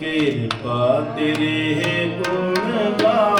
ਕਿਰਪਾ ਤੇਰੇ ਗੁਣ ਗਾਵਾਂ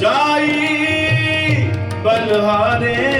ਜਾਈ ਬਲਹਾਰੇ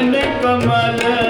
ਚਰਨ